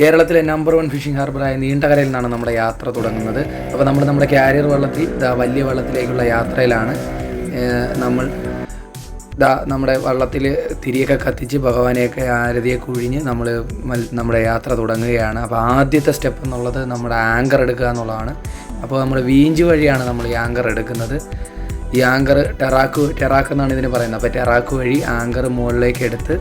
കേരളത്തിലെ number one fishing ഹാർബറായ നീണ്ടകരയിൽ നിന്നാണ് നമ്മുടെ യാത്ര തുടങ്ങുന്നത്. അപ്പോൾ നമ്മൾ നമ്മുടെ കാരിയർ വള്ളത്തിൽ ദാ വലിയ വള്ളത്തിലേക്കുള്ള യാത്രയിലാണ്. നമ്മൾ ദാ നമ്മുടെ വള്ളത്തിൽ തിരിയൊക്കെ കത്തിച്ച് ഭഗവാനെയൊക്കെ ആരതിയെ കുഴിഞ്ഞ് നമ്മൾ നമ്മുടെ യാത്ര തുടങ്ങുകയാണ്. അപ്പോൾ ആദ്യത്തെ സ്റ്റെപ്പ് എന്നുള്ളത് നമ്മുടെ ആങ്കർ എടുക്കുക എന്നുള്ളതാണ്. അപ്പോൾ നമ്മൾ വീഞ്ച് വഴിയാണ് നമ്മൾ ഈ ആങ്കർ എടുക്കുന്നത്. ഈ ആങ്കർ ടെറാക്ക് ടെറാക്ക് എന്നാണ് ഇതിന് പറയുന്നത്. അപ്പോൾ ടെറാക്ക് വഴി ആങ്കർ മുകളിലേക്ക് എടുത്ത്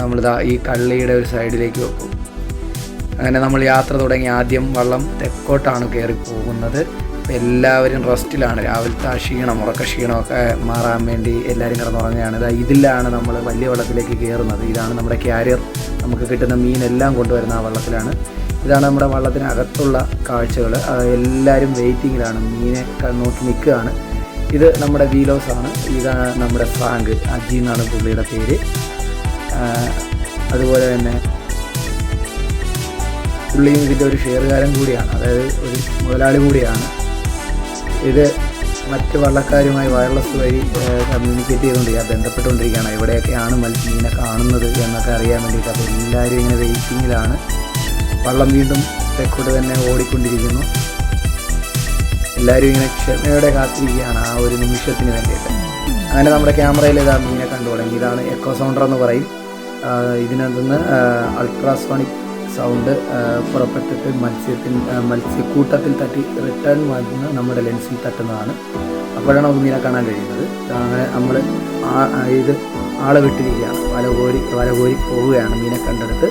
നമ്മളിതാ ഈ കള്ളിയുടെ ഒരു സൈഡിലേക്ക് വെക്കും. അങ്ങനെ നമ്മൾ യാത്ര തുടങ്ങി. ആദ്യം വള്ളം തെക്കോട്ടാണ് കയറി പോകുന്നത്. എല്ലാവരും റെസ്റ്റിലാണ്. രാവിലത്തെ ആ ക്ഷീണം ഉറക്ക ക്ഷീണമൊക്കെ മാറാൻ വേണ്ടി എല്ലാവരും കിടന്നുറങ്ങുകയാണ്. ഇതാ ഇതിലാണ് നമ്മൾ വലിയ വള്ളത്തിലേക്ക് കയറുന്നത്. ഇതാണ് നമ്മുടെ ക്യാരിയർ നമുക്ക് കിട്ടുന്ന മീനെല്ലാം കൊണ്ടുവരുന്ന ആ വള്ളത്തിലാണ്. ഇതാണ് നമ്മുടെ വള്ളത്തിനകത്തുള്ള കാഴ്ചകൾ എല്ലാവരും വെയിറ്റിങ്ങിലാണ് മീനെ നോക്കി നിൽക്കുകയാണ്. ഇത് നമ്മുടെ വീലോസ് ആണ്. ഇതാണ് നമ്മുടെ ഫ്രാങ്ക് അജി എന്നാണ് പുള്ളിയുടെ പേര്. അതുപോലെ തന്നെ പുള്ളിയും ഇതിന്റെ ഒരു ഷെയർകാരൻ കൂടിയാണ്. അതായത് ഒരു മുതലാളി കൂടിയാണ്. ഇത് മറ്റ് വള്ളക്കാരുമായി വയർലെസ് വഴി കമ്മ്യൂണിക്കേറ്റ് ചെയ്തുകൊണ്ടിരിക്കുക ബന്ധപ്പെട്ടുകൊണ്ടിരിക്കുകയാണ്. എവിടെയൊക്കെയാണ് മത്സ്യങ്ങനെ കാണുന്നത് എന്നൊക്കെ അറിയാൻ വേണ്ടിയിട്ട് അപ്പോൾ എല്ലാവരും ഇങ്ങനെ വെയിറ്റിങ്ങിലാണ്. വള്ളം വീണ്ടും തെക്കോട്ട് തന്നെ ഓടിക്കൊണ്ടിരിക്കുന്നു. എല്ലാവരും ഇങ്ങനെ ക്ഷമയോടെ കാത്തിരിക്കുകയാണ് ആ ഒരു നിമിഷത്തിന് വേണ്ടിയിട്ട്. അങ്ങനെ നമ്മുടെ ക്യാമറയിൽ ഇതാ മീനെ കണ്ടു തുടങ്ങി. ഇതാണ് എക്കോ സൗണ്ടർ എന്ന് പറയും. ഇതിനകത്തുനിന്ന് അൾട്രാസോണിക് സൗണ്ട് പുറപ്പെട്ടിട്ട് മത്സ്യത്തിൽ മത്സ്യക്കൂട്ടത്തിൽ തട്ടി റിട്ടേൺ വന്ന് നമ്മുടെ ലെൻസിൽ തട്ടുന്നതാണ്. അപ്പോഴാണ് മീനെ കാണാൻ കഴിയുന്നത്. അങ്ങനെ നമ്മൾ ഇത് ആളെ വിട്ടിരിക്കുകയാണ്. വല കോരി വല കോരി പോവുകയാണ് മീനെ കണ്ടെടുത്ത്.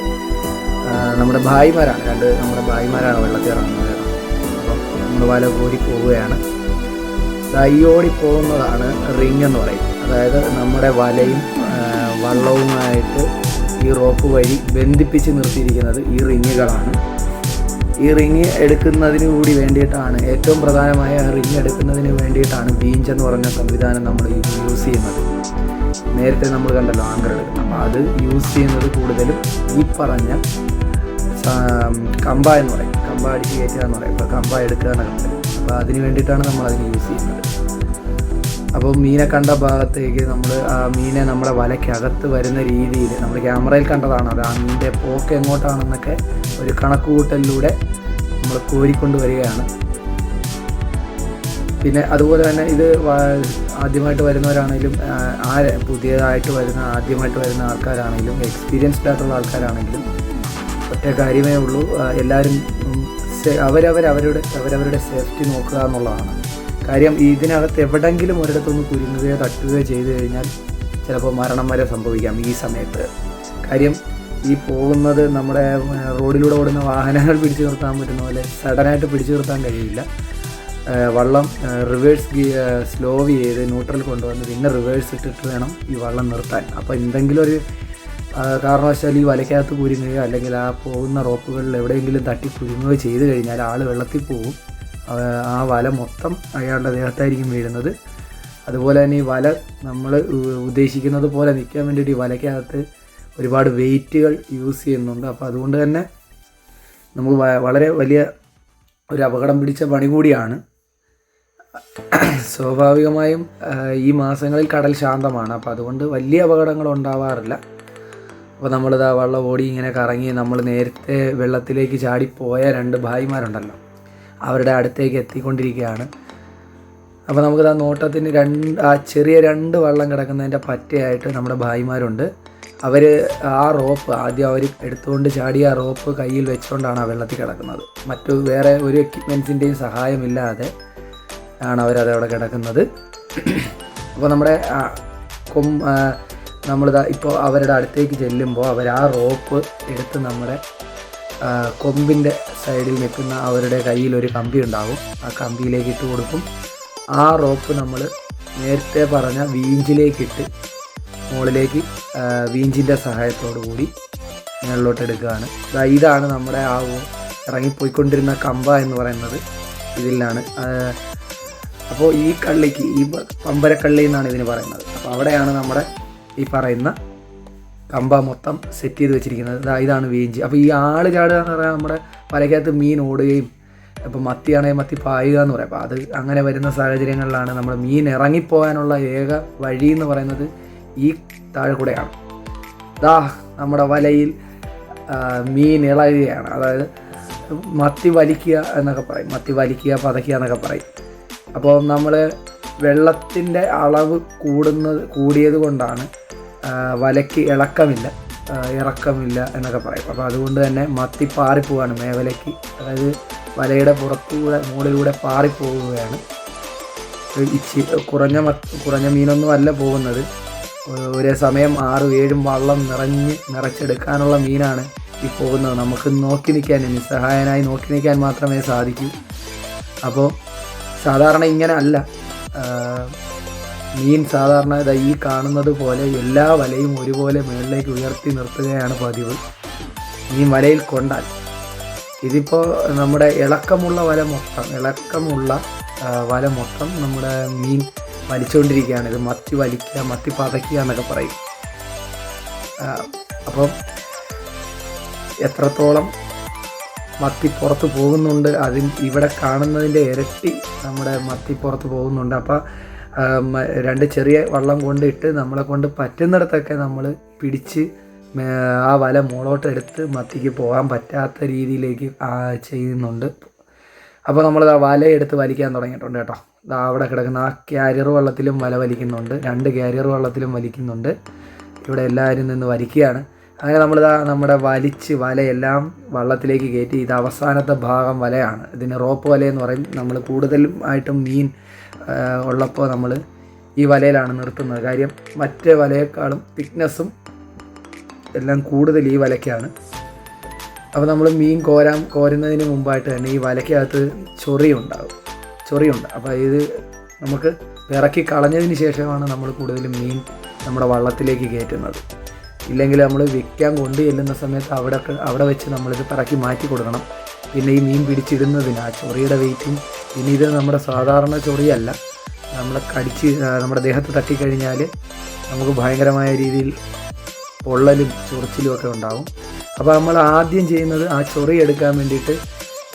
നമ്മുടെ ഭായിമാരാണ്. രണ്ട് നമ്മുടെ ഭായിമാരാണ് വെള്ളത്തിൽ ഇറങ്ങുന്നത്. അപ്പം നമ്മൾ വല കോരി പോവുകയാണ് കൈയോടി പോകുന്നതാണ് റിങ് എന്ന് പറയും. അതായത് നമ്മുടെ വലയും വള്ളവുമായിട്ട് ഈ റോപ്പ് വഴി ബന്ധിപ്പിച്ച് നിർത്തിയിരിക്കുന്നത് ഈ റിങ്ങുകളാണ്. ഈ റിങ് എടുക്കുന്നതിന് കൂടി വേണ്ടിയിട്ടാണ് ഏറ്റവും പ്രധാനമായ റിങ് എടുക്കുന്നതിന് വേണ്ടിയിട്ടാണ് ബീഞ്ച് എന്ന് പറഞ്ഞ സംവിധാനം നമ്മൾ യൂസ് ചെയ്യുന്നത്. നേരത്തെ നമ്മൾ കണ്ടല്ലോ ആങ്കർ അപ്പോൾ അത് യൂസ് ചെയ്യുന്നത് കൂടുതലും ഈ പറഞ്ഞ കമ്പ എന്ന് പറയും. കമ്പ അടിച്ച് കയറ്റുക എന്ന് പറയും. ഇപ്പോൾ കമ്പ എടുക്കുക എന്നൊക്കെ അപ്പോൾ അതിന് വേണ്ടിയിട്ടാണ് നമ്മൾ അതിന് യൂസ് ചെയ്യുന്നത്. അപ്പോൾ മീനെ കണ്ട ഭാഗത്തേക്ക് നമ്മൾ ആ മീനെ നമ്മുടെ വലയ്ക്കകത്ത് വരുന്ന രീതിയിൽ നമ്മൾ ക്യാമറയിൽ കണ്ടതാണ് അത്. മീനിന്റെ പോക്ക് എങ്ങോട്ടാണെന്നൊക്കെ ഒരു കണക്കുകൂട്ടലിലൂടെ നമ്മൾ കോരിക്കൊണ്ട് വരികയാണ്. പിന്നെ അതുപോലെ തന്നെ ഇത് ആദ്യമായിട്ട് വരുന്നവരാണെങ്കിലും ആ, പുതിയതായിട്ട് വരുന്ന ആദ്യമായിട്ട് വരുന്ന ആൾക്കാരാണെങ്കിലും എക്സ്പീരിയൻസ്ഡ് ആയിട്ടുള്ള ആൾക്കാരാണെങ്കിലും ഒറ്റ കാര്യമേ ഉള്ളൂ. എല്ലാവരും അവരവരവരുടെ അവരവരുടെ സേഫ്റ്റി നോക്കുക എന്നുള്ളതാണ്. കാര്യം ഇതിനകത്ത് എവിടെങ്കിലും ഒരിടത്തൊന്ന് കുരുങ്ങുകയോ തട്ടുകയോ ചെയ്തു കഴിഞ്ഞാൽ ചിലപ്പോൾ മരണം വരെ സംഭവിക്കാം ഈ സമയത്ത്. കാര്യം ഈ പോകുന്നത് നമ്മുടെ റോഡിലൂടെ ഓടുന്ന വാഹനങ്ങൾ പിടിച്ചു നിർത്താൻ പറ്റുന്ന പോലെ സഡനായിട്ട് പിടിച്ചു നിർത്താൻ കഴിയില്ല. വള്ളം റിവേഴ്സ് സ്ലോ ചെയ്ത് ന്യൂട്രൽ കൊണ്ടുവന്ന് പിന്നെ റിവേഴ്സ് ഇട്ടിട്ട് വേണം ഈ വള്ളം നിർത്താൻ. അപ്പോൾ എന്തെങ്കിലും ഒരു കാരണവശാൽ ഈ വലയ്ക്കകത്ത് കുരുങ്ങുകയോ അല്ലെങ്കിൽ ആ പോകുന്ന റോപ്പുകളിൽ എവിടെയെങ്കിലും തട്ടി കുരുങ്ങുകയോ ചെയ്തു കഴിഞ്ഞാൽ ആൾ വെള്ളത്തിൽ പോകും. ആ, വല മൊത്തം അയാളുടെ ദേഹത്തായിരിക്കും വീഴുന്നത്. അതുപോലെ തന്നെ ഈ വല നമ്മൾ ഉദ്ദേശിക്കുന്നത് പോലെ നിൽക്കാൻ വേണ്ടിയിട്ട് ഈ വലയ്ക്കകത്ത് ഒരുപാട് വെയിറ്റുകൾ യൂസ് ചെയ്യുന്നുണ്ട്. അപ്പോൾ അതുകൊണ്ട് തന്നെ നമ്മൾ വളരെ വലിയ ഒരു അപകടം പിടിച്ച പണി കൂടിയാണ്. സ്വാഭാവികമായും ഈ മാസങ്ങളിൽ കടൽ ശാന്തമാണ്. അപ്പോൾ അതുകൊണ്ട് വലിയ അപകടങ്ങൾ ഉണ്ടാവാറില്ല. അപ്പോൾ നമ്മളിതാ വള്ളം ഓടി ഇങ്ങനെ കറങ്ങി നമ്മൾ നേരത്തെ വെള്ളത്തിലേക്ക് ചാടിപ്പോയ രണ്ട് ഭായിമാരുണ്ടല്ലോ. അവരുടെ അടുത്തേക്ക് എത്തിക്കൊണ്ടിരിക്കുകയാണ്. അപ്പോൾ നമുക്കിതാ നോട്ടത്തിന് രണ്ട് ആ ചെറിയ രണ്ട് വള്ളം കിടക്കുന്നതിന്റെ പറ്റയായിട്ട് നമ്മുടെ ഭായിമാരുണ്ട്. അവർ ആ റോപ്പ് ആദ്യം അവർ എടുത്തുകൊണ്ട് ചാടി ആ റോപ്പ് കയ്യിൽ വെച്ചുകൊണ്ടാണ് ആ വെള്ളത്തിൽ കിടക്കുന്നത്. മറ്റു വേറെ ഒരു എക്യുപ്മെൻസിന്റെയും സഹായമില്ലാതെ ആണ് അവരത് അവിടെ കിടക്കുന്നത്. അപ്പോൾ നമ്മുടെ ആ, കൊം ആ, നമ്മളിതാ ഇപ്പോൾ അവരുടെ അടുത്തേക്ക് ചെല്ലുമ്പോൾ അവർ ആ റോപ്പ് എടുത്ത് നമ്മുടെ ആ, കൊമ്പിന്റെ സൈഡിൽ നിൽക്കുന്ന അവരുടെ കയ്യിൽ ഒരു കമ്പി ഉണ്ടാകും ആ കമ്പിയിലേക്ക് ഇട്ട് കൊടുക്കും. ആ റോപ്പ് നമ്മൾ നേരത്തെ പറഞ്ഞ വീഞ്ചിലേക്കിട്ട് മുകളിലേക്ക് വീഞ്ചിന്റെ സഹായത്തോടു കൂടി മുകളിലോട്ട് എടുക്കുകയാണ്. ഇതാണ് നമ്മുടെ ആ ഇറങ്ങിപ്പോയിക്കൊണ്ടിരുന്ന കമ്പ എന്ന് പറയുന്നത് ഇതിലാണ്. അപ്പോൾ ഈ കള്ളിക്ക് ഈ പമ്പരക്കള്ളി എന്നാണ് ഇതിന് പറയുന്നത്. അപ്പോൾ അവിടെയാണ് നമ്മുടെ ഈ പറയുന്ന കമ്പ മൊത്തം സെറ്റ് ചെയ്ത് വെച്ചിരിക്കുന്നത്. ഇതാണ് വീഞ്ചി അപ്പോൾ ഈ ആൾ ചാടുക എന്ന് പറഞ്ഞാൽ നമ്മുടെ വലയ്ക്കകത്ത് മീൻ ഓടുകയും ഇപ്പോൾ മത്തിയാണെങ്കിൽ മത്തി പായുക എന്ന് പറയാം. അപ്പോൾ അത് അങ്ങനെ വരുന്ന സാഹചര്യങ്ങളിലാണ് നമ്മൾ മീൻ ഇറങ്ങിപ്പോകാനുള്ള ഏക വഴി എന്ന് പറയുന്നത് ഈ താഴെക്കൂടെയാണ്. ദാ നമ്മുടെ വലയിൽ മീൻ ഇളകുകയാണ് അതായത് മത്തി വലിക്കുക എന്നൊക്കെ പറയും. മത്തി വലിക്കുക പതയ്ക്കുക എന്നൊക്കെ പറയും. അപ്പോൾ നമ്മൾ വെള്ളത്തിന്റെ അളവ് കൂടുന്നത് കൂടിയത് കൊണ്ടാണ് വലയ്ക്ക് ഇളക്കമില്ല ഇറക്കമില്ല എന്നൊക്കെ പറയും. അപ്പോൾ അതുകൊണ്ട് തന്നെ മത്തി പാറിപ്പോവാണ് മേവലയ്ക്ക്. അതായത് വലയുടെ പുറത്തൂടെ മുകളിലൂടെ പാറിപ്പോവുകയാണ്. ഇച്ചി കുറഞ്ഞ കുറഞ്ഞ മീനൊന്നും അല്ല പോകുന്നത്. ഒരേ സമയം ആറും ഏഴും വള്ളം നിറഞ്ഞ് നിറച്ചെടുക്കാനുള്ള മീനാണ് ഈ പോകുന്നത്. നമുക്ക് നോക്കി നിൽക്കാൻ നിസ്സഹായനായി നോക്കി നിൽക്കാൻ മാത്രമേ സാധിക്കൂ. അപ്പോൾ സാധാരണ ഇങ്ങനെ അല്ല. മീൻ സാധാരണ ഈ കാണുന്നത് പോലെ എല്ലാ വലയും ഒരുപോലെ മുകളിലേക്ക് ഉയർത്തി നിർത്തുകയാണ് പതിവ്. മീൻ വലയിൽ കൊണ്ടാൽ. ഇതിപ്പോൾ നമ്മുടെ ഇളക്കമുള്ള വല മൊത്തം ഇളക്കമുള്ള വല മൊത്തം നമ്മുടെ മീൻ വലിച്ചുകൊണ്ടിരിക്കുകയാണ് ഇത് മത്തി വലിക്കുക മത്തി പതയ്ക്കുക എന്നൊക്കെ പറയും. അപ്പം എത്രത്തോളം മത്തി പുറത്ത് പോകുന്നുണ്ട് അതിൽ ഇവിടെ കാണുന്നതിന്റെ ഇരട്ടി നമ്മുടെ മത്തി പുറത്ത് പോകുന്നുണ്ട്. അപ്പോൾ രണ്ട് ചെറിയ വള്ളം കൊണ്ടിട്ട് നമ്മളെ കൊണ്ട് പറ്റുന്നിടത്തൊക്കെ നമ്മൾ പിടിച്ച് ആ വല മുകളോട്ട് എടുത്ത് മത്തിക്ക് പോകാൻ പറ്റാത്ത രീതിയിലേക്ക് ചെയ്യുന്നുണ്ട്. അപ്പോൾ നമ്മൾ ആ വല എടുത്ത് വലിക്കാൻ തുടങ്ങിയിട്ടുണ്ട് കേട്ടോ. അവിടെ കിടക്കുന്ന ആ ക്യാരിയർ വള്ളത്തിലും വല വലിക്കുന്നുണ്ട്. രണ്ട് ക്യാരിയർ വള്ളത്തിലും വലിക്കുന്നുണ്ട്. ഇവിടെ എല്ലാവരും നിന്ന് വലിക്കുകയാണ്. അങ്ങനെ നമ്മളിതാ നമ്മുടെ വലിച്ച് വലയെല്ലാം വള്ളത്തിലേക്ക് കയറ്റി. ഇത് അവസാനത്തെ ഭാഗം വലയാണ്. ഇതിന് റോപ്പ് വലയെന്ന് പറയും. നമ്മൾ കൂടുതലും ആയിട്ടും മീൻ ഉള്ളപ്പോൾ നമ്മൾ ഈ വലയിലാണ് നിർത്തുന്നത്. കാര്യം മറ്റേ വലയേക്കാളും തിക്നെസ്സും എല്ലാം കൂടുതൽ ഈ വലയ്ക്കാണ്. അപ്പോൾ നമ്മൾ മീൻ കോരാൻ കോരുന്നതിന് മുമ്പായിട്ട് തന്നെ ഈ വലയ്ക്കകത്ത് ചൊറിയുണ്ടാകും ചൊറിയുണ്ട് അപ്പോൾ ഇത് നമുക്ക് ഇറക്കി കളഞ്ഞതിന് ശേഷമാണ് നമ്മൾ കൂടുതലും മീൻ നമ്മുടെ വള്ളത്തിലേക്ക് കയറ്റുന്നത്. ഇല്ലെങ്കിൽ നമ്മൾ വിൽക്കാൻ കൊണ്ടു ചെല്ലുന്ന സമയത്ത് അവിടെ അവിടെ വെച്ച് നമ്മളിത് പിറക്കി മാറ്റി കൊടുക്കണം. പിന്നെ ഈ മീൻ പിടിച്ചിടുന്നതിന് ആ ചൊറിയുടെ വെയിറ്റും പിന്നെ ഇത് നമ്മുടെ സാധാരണ ചൊറിയല്ല. നമ്മളെ കടിച്ച് നമ്മുടെ ദേഹത്ത് തട്ടിക്കഴിഞ്ഞാൽ നമുക്ക് ഭയങ്കരമായ രീതിയിൽ പൊള്ളലും ചൊറിച്ചിലും ഒക്കെ ഉണ്ടാവും. അപ്പോൾ നമ്മൾ ആദ്യം ചെയ്യുന്നത് ആ ചൊറി എടുക്കാൻ വേണ്ടിയിട്ട്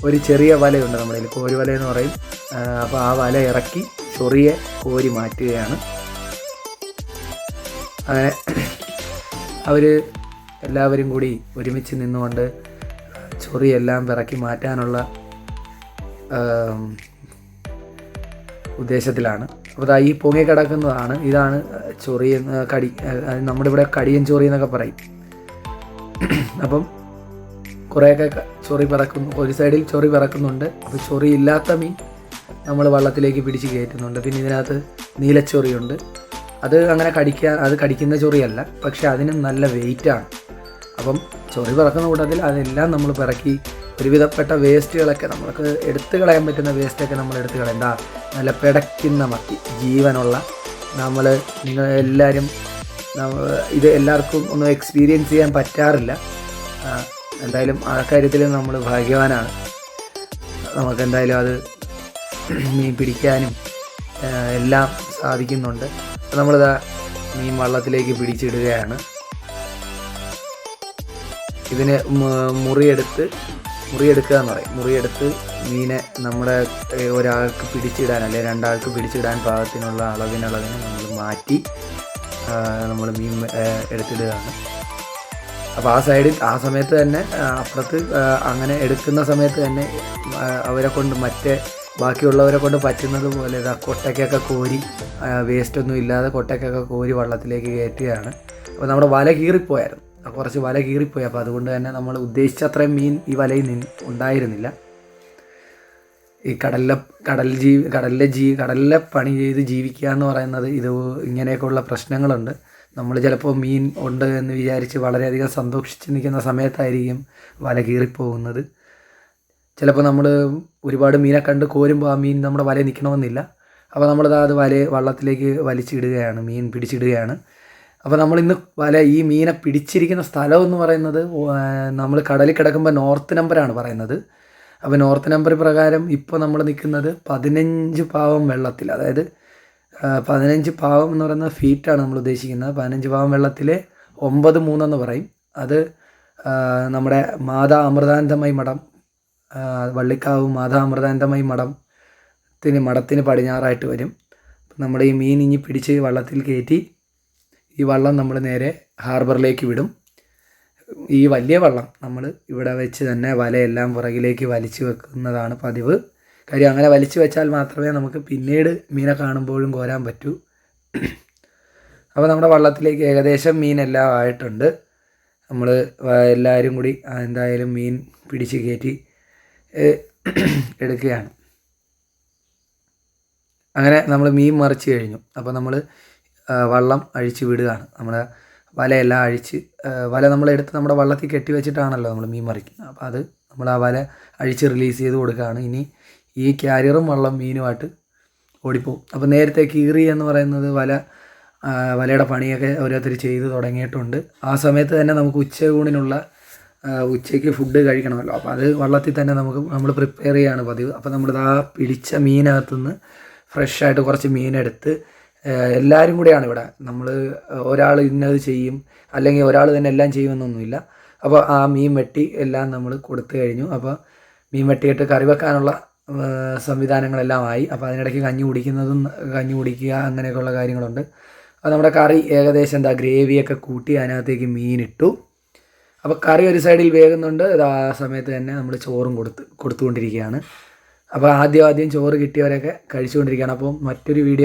ഒരു ചെറിയ വലയുണ്ട് നമ്മുടെ കയ്യിൽ കോരി വല എന്ന് പറയും. അപ്പോൾ ആ വല ഇറക്കി ചൊറിയെ കോരി മാറ്റുകയാണ്. അങ്ങനെ അവർ എല്ലാവരും കൂടി ഒരുമിച്ച് നിന്നുകൊണ്ട് ചൊറിയെല്ലാം പിറക്കി മാറ്റാനുള്ള ഉദ്ദേശത്തിലാണ്. അപ്പോൾ ഈ പൊങ്ങി കിടക്കുന്നതാണ്. ഇതാണ് ചൊറി കടി നമ്മുടെ ഇവിടെ കടിയൻ ചൊറി എന്നൊക്കെ പറയും. അപ്പം കുറേയൊക്കെ ചൊറി പിറക്കുന്നു ഒരു സൈഡിൽ ചൊറി പിറക്കുന്നുണ്ട്. അപ്പോൾ ചൊറി ഇല്ലാത്ത മീൻ നമ്മൾ വള്ളത്തിലേക്ക് പിടിച്ച് കയറ്റുന്നുണ്ട്. പിന്നെ ഇതിനകത്ത് നീലച്ചൊറിയുണ്ട്. അത് അങ്ങനെ കടിക്കാൻ അത് കടിക്കുന്ന ചൊറിയല്ല. പക്ഷെ അതിനും നല്ല വെയിറ്റാണ് അപ്പം ചൊറി പിറക്കുന്ന കൂട്ടത്തിൽ അതെല്ലാം നമ്മൾ പിറക്കി ഒരുവിധപ്പെട്ട വേസ്റ്റുകളൊക്കെ നമ്മൾക്ക് എടുത്തു കളയാൻ പറ്റുന്ന വേസ്റ്റൊക്കെ നമ്മൾ എടുത്തു കളയണ്ട നല്ല പിടയ്ക്കുന്ന മത്തി. ജീവനുള്ള. നമ്മൾ നിങ്ങൾ എല്ലാവരും ഇത് എല്ലാവർക്കും ഒന്നും എക്സ്പീരിയൻസ് ചെയ്യാൻ പറ്റാറില്ല. എന്തായാലും ആ കാര്യത്തിൽ നമ്മൾ ഭാഗ്യവാനാണ്. നമുക്ക് എന്തായാലും അത് മീൻ പിടിക്കാനും എല്ലാം സാധിക്കുന്നുണ്ട്. നമ്മളിതാ മീൻ വള്ളത്തിലേക്ക് പിടിച്ചിടുകയാണ്. ഇതിന് മുറിയെടുത്ത് മുറിയെടുക്കുക എന്ന് പറയും. മുറിയെടുത്ത് മീനെ നമ്മുടെ ഒരാൾക്ക് പിടിച്ചിടാൻ അല്ലെ രണ്ടാൾക്ക് പിടിച്ചിടാൻ പാകത്തിനുള്ള അളവിനുള്ളതിനെ നമ്മൾ മാറ്റി നമ്മൾ മീൻ എടുത്തിടുകയാണ്. അപ്പോൾ ആ സൈഡിൽ ആ സമയത്ത് തന്നെ അപ്പുറത്ത് അങ്ങനെ എടുക്കുന്ന സമയത്ത് തന്നെ അവരെ കൊണ്ട് മറ്റേ ബാക്കിയുള്ളവരെ കൊണ്ട് പറ്റുന്നത് പോലെ ഇതാ കൊട്ടയ്ക്കൊക്കെ കോരി വേസ്റ്റൊന്നും ഇല്ലാതെ കൊട്ടയ്ക്കൊക്കെ കോരി വള്ളത്തിലേക്ക് കയറ്റുകയാണ്. അപ്പോൾ നമ്മുടെ വല കീറിപ്പോയായിരുന്നു. കുറച്ച് വല കീറിപ്പോയി. അപ്പോൾ അതുകൊണ്ട് തന്നെ നമ്മൾ ഉദ്ദേശിച്ച അത്രയും മീൻ ഈ വലയിൽ നിന്ന് ഉണ്ടായിരുന്നില്ല. ഈ കടലിലെ കടൽ ജീവി കടലിലെ ജീ കടലിലെ പണി ചെയ്ത് ജീവിക്കുക എന്ന് പറയുന്നത് ഇത് ഇങ്ങനെയൊക്കെയുള്ള പ്രശ്നങ്ങളുണ്ട്. നമ്മൾ ചിലപ്പോൾ മീൻ ഉണ്ട് എന്ന് വിചാരിച്ച് വളരെയധികം സന്തോഷിച്ച് നിൽക്കുന്ന സമയത്തായിരിക്കും വല കീറിപ്പോകുന്നത്. ചിലപ്പോൾ നമ്മൾ ഒരുപാട് മീനെ കണ്ട് കോരുമ്പോൾ ആ മീൻ നമ്മുടെ വല നിൽക്കണമെന്നില്ല. അപ്പോൾ നമ്മളിത് അത് വല വള്ളത്തിലേക്ക് വലിച്ചിടുകയാണ് മീൻ പിടിച്ചിടുകയാണ്. അപ്പോൾ നമ്മൾ ഇന്ന് വല ഈ മീനെ പിടിച്ചിരിക്കുന്ന സ്ഥലം എന്ന് പറയുന്നത് നമ്മൾ കടലിൽ കിടക്കുമ്പോൾ നോർത്ത് നമ്പറാണ് പറയുന്നത്. അപ്പോൾ നോർത്ത് നമ്പർ പ്രകാരം ഇപ്പോൾ നമ്മൾ നിൽക്കുന്നത് പതിനഞ്ച് പാവം വെള്ളത്തിൽ അതായത് പതിനഞ്ച് പാവം എന്ന് പറയുന്നത് ഫീറ്റാണ് നമ്മൾ ഉദ്ദേശിക്കുന്നത്. പതിനഞ്ച് പാവം വെള്ളത്തിൽ ഒമ്പത് മൂന്നെന്ന് പറയും. അത് നമ്മുടെ മാതാ അമൃതാനന്ദമയി മഠം വള്ളിക്കാവ് മാതാ അമൃതാനന്ദമയി മഠത്തിന് മഠത്തിന് പടിഞ്ഞാറായിട്ട് വരും. നമ്മുടെ ഈ മീൻ ഇനി പിടിച്ച് വള്ളത്തിൽ കയറ്റി ഈ വള്ളം നമ്മൾ നേരെ ഹാർബറിലേക്ക് വിടും. ഈ വലിയ വള്ളം നമ്മൾ ഇവിടെ വെച്ച് തന്നെ വലയെല്ലാം പുറകിലേക്ക് വലിച്ചു വെക്കുന്നതാണ് പതിവ്. കാര്യം അങ്ങനെ വലിച്ചു വെച്ചാൽ മാത്രമേ നമുക്ക് പിന്നീട് മീനെ കാണുമ്പോഴും കോരാൻ പറ്റൂ. അപ്പോൾ നമ്മുടെ വള്ളത്തിലേക്ക് ഏകദേശം മീനെല്ലാം ആയിട്ടുണ്ട്. നമ്മൾ എല്ലാവരും കൂടി എന്തായാലും മീൻ പിടിച്ച് കയറ്റി എടുക്കുകയാണ്. അങ്ങനെ നമ്മൾ മീൻ മറിച്ച് കഴിഞ്ഞു. അപ്പോൾ നമ്മൾ വള്ളം അഴിച്ച് വിടുകയാണ്. നമ്മുടെ വലയെല്ലാം അഴിച്ച് വല നമ്മളെടുത്ത് നമ്മുടെ വള്ളത്തിൽ കെട്ടി വെച്ചിട്ടാണല്ലോ നമ്മൾ മീൻ മറിക്കുന്നത് അപ്പോൾ അത് നമ്മൾ ആ വല അഴിച്ച് റിലീസ് ചെയ്ത് കൊടുക്കുകയാണ്. ഇനി ഈ ക്യാരിയറും വള്ളം മീനുമായിട്ട് ഓടിപ്പോവും. അപ്പോൾ നേരത്തെ കീറി എന്ന് പറയുന്നത് വല വലയുടെ പണിയൊക്കെ ഓരോരുത്തർ ചെയ്ത് തുടങ്ങിയിട്ടുണ്ട്. ആ സമയത്ത് തന്നെ നമുക്ക് ഉച്ചയൂണിനുള്ള ഉച്ചയ്ക്ക് ഫുഡ് കഴിക്കണമല്ലോ. അപ്പോൾ അത് വള്ളത്തിൽ തന്നെ നമുക്ക് നമ്മൾ പ്രിപ്പയർ ചെയ്യാണ് പതിവ്. അപ്പോൾ നമ്മൾ ആ പിടിച്ച മീനകത്തുനിന്ന് ഫ്രഷായിട്ട് കുറച്ച് മീനെടുത്ത് എല്ലാവരും കൂടെയാണ് ഇവിടെ. നമ്മൾ ഒരാൾ ഇന്നത് ചെയ്യും അല്ലെങ്കിൽ ഒരാൾ തന്നെ എല്ലാം ചെയ്യുമെന്നൊന്നുമില്ല. അപ്പോൾ ആ മീൻ വെട്ടി എല്ലാം നമ്മൾ കൊടുത്തു കഴിഞ്ഞു. അപ്പോൾ മീൻ വെട്ടിയിട്ട് കറി വെക്കാനുള്ള സംവിധാനങ്ങളെല്ലാം ആയി. അപ്പോൾ അതിനിടയ്ക്ക് കഞ്ഞി കുടിക്കുന്നതും കഞ്ഞി കുടിക്കുക അങ്ങനെയൊക്കെയുള്ള കാര്യങ്ങളുണ്ട്. അപ്പോൾ നമ്മുടെ കറി ഏകദേശം എന്താ ഗ്രേവിയൊക്കെ കൂട്ടി അതിനകത്തേക്ക് മീനിട്ടു. അപ്പോൾ കറി ഒരു സൈഡിൽ വേകുന്നുണ്ട്. ആ സമയത്ത് തന്നെ നമ്മൾ ചോറും കൊടുത്ത് കൊടുത്തുകൊണ്ടിരിക്കുകയാണ്. അപ്പോൾ ആദ്യം ആദ്യം ചോറ് കിട്ടിയവരൊക്കെ കഴിച്ചുകൊണ്ടിരിക്കുകയാണ്. അപ്പോൾ മറ്റൊരു വീഡിയോ